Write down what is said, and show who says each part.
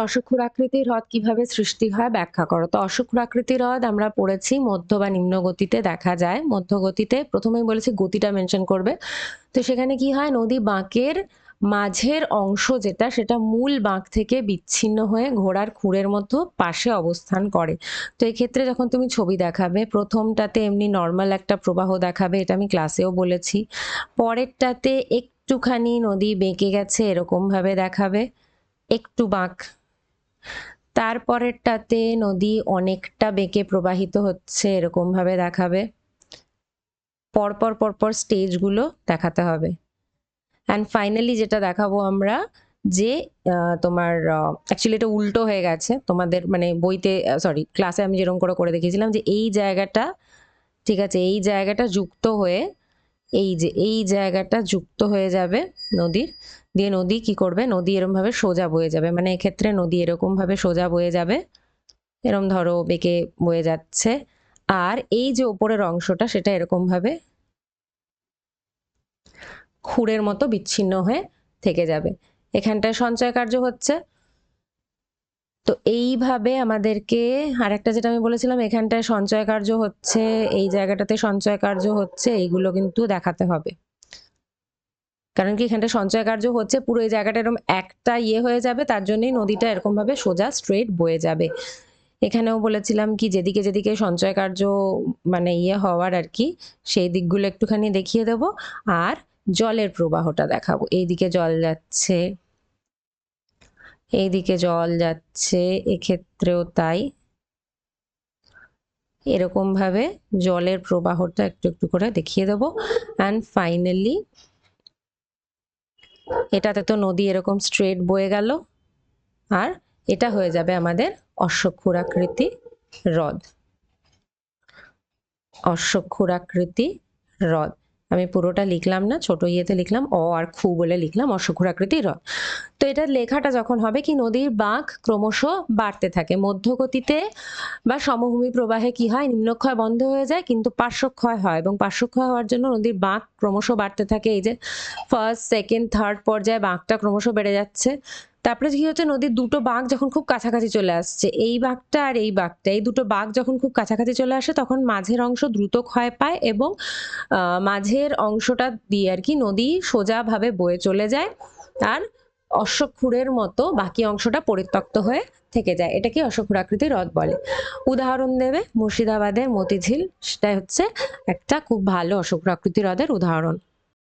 Speaker 1: অশ্বক্ষুরাকৃতি হ্রদ কীভাবে সৃষ্টি হয় ব্যাখ্যা করো। তো অশ্বক্ষুরাকৃতি হ্রদ আমরা পড়েছি মধ্য বা নিম্ন গতিতে দেখা যায়। মধ্য গতিতে প্রথমেই বলেছি গতিটা মেনশন করবে। তো সেখানে কি হয়? নদী বাঁকের মাঝের অংশ যেটা, সেটা মূল বাঁক থেকে বিচ্ছিন্ন হয়ে ঘোড়ার খুঁড়ের মতো পাশে অবস্থান করে। তো এই ক্ষেত্রে যখন তুমি ছবি দেখাবে, প্রথমটাতে এমনি নর্মাল একটা প্রবাহ দেখাবে, এটা আমি ক্লাসেও বলেছি। পরেরটাতে একটুখানি নদী বেঁকে গেছে এরকম ভাবে দেখাবে। একটু বাঁক তারপরেরটাতে নদী অনেকটা বেঁকে প্রবাহিত হচ্ছে এরকম ভাবে দেখাবে। পরপর পরপর স্টেজগুলো দেখাতে হবে। অ্যান্ড ফাইনালি যেটা দেখাবো আমরা, যে তোমার অ্যাকচুয়ালি এটা উল্টো হয়ে গেছে। তোমাদের মানে বইতে সরি ক্লাসে আমি যেরকম করে করে দেখিয়েছিলাম যে এই জায়গাটা, ঠিক আছে, এই জায়গাটা যুক্ত হয়ে এই যে, এই জায়গাটা যুক্ত হয়ে যাবে নদীর দিয়ে নদী কি করবে? নদী এরম ভাবে সোজা বয়ে যাবে। মানে এক্ষেত্রে নদী এরকম ভাবে সোজা বয়ে যাবে। এরম ধরো বেঁকে বয়ে যাচ্ছে। আর এই যে ওপরের অংশটা, সেটা এরকম ভাবে খুঁড়ের মতো বিচ্ছিন্ন হয়ে থেকে যাবে। এখানটায় সঞ্চয় কার্য হচ্ছে। তো এইভাবে আমাদেরকে আরেকটা যেটা আমি বলেছিলাম, এখানটায় সঞ্চয় কার্য হচ্ছে, এই জায়গাটাতে সঞ্চয় কার্য হচ্ছে, এইগুলো কিন্তু দেখাতে হবে। কারণ কি এখানটা সঞ্চয় কার্য হচ্ছে, পুরো এই জায়গাটা এরকম একটা ইয়ে হয়ে যাবে, তার জন্যই নদীটা এরকম ভাবে সোজা স্ট্রেট বয়ে যাবে। এখানেও বলেছিলাম কি, যেদিকে যেদিকে সঞ্চয় কার্য মানে ইয়ে হওয়ার আর কি, সেই দিকগুলো একটুখানি দেখিয়ে দেব। আর জলের প্রবাহটা দেখাবো। এইদিকে জল যাচ্ছে। এইদিকে জল যাচ্ছে, এক্ষেত্রেও তাই। এরকম ভাবে জলের প্রবাহটা একটু একটু করে দেখিয়ে দেবো। অ্যান্ড ফাইনালি এটাতে তো নদী এরকম স্ট্রেট বয়ে গেল। আর এটা হয়ে যাবে আমাদের অশ্বক্ষুরাকৃতি হ্রদ। অশ্বক্ষুরাকৃতি হ্রদ। আমি পুরোটা লিখলাম না, ছোট ইয়েতে লিখলাম, অ আর খু বলে লিখলাম অশ্বক্ষুরাকৃতি হ্রদ তো এটার লেখাটা যখন হবে কি নদীর বাঁক ক্রমশ বাড়তে থাকে। মধ্যগতিতে বা সমভূমি প্রবাহে কি হয়? নিম্নক্ষয় বন্ধ হয়ে যায়, কিন্তু পার্শ্বক্ষয় হয় এবং পার্শ্বক্ষয় হওয়ার জন্য নদীর বাঁক ক্রমশ বাড়তে থাকে। এই যে ফার্স্ট সেকেন্ড থার্ড পর্যায়ে বাঁকটা ক্রমশ বেড়ে যাচ্ছে। তারপরে কি হচ্ছে নদীর দুটো বাঘ যখন খুব কাছাকাছি চলে আসছে। এই বাঘটা আর এই বাঘটা এই দুটো বাঘ যখন খুব কাছাকাছি চলে আসে তখন মাঝের অংশ দ্রুত ক্ষয় পায় এবং মাঝের অংশটা দিয়ে আর কি নদী সোজাভাবে বয়ে চলে যায় আর অশ্বক্ষুরের মতো বাকি অংশটা পরিত্যক্ত হয়ে থেকে যায়। এটাকে অশ্বক্ষুরাকৃতি হ্রদ বলে। উদাহরণ দেবে মুর্শিদাবাদের মতিঝিল। সেটা হচ্ছে একটা খুব ভালো অশ্বক্ষুরাকৃতি হ্রদের উদাহরণ।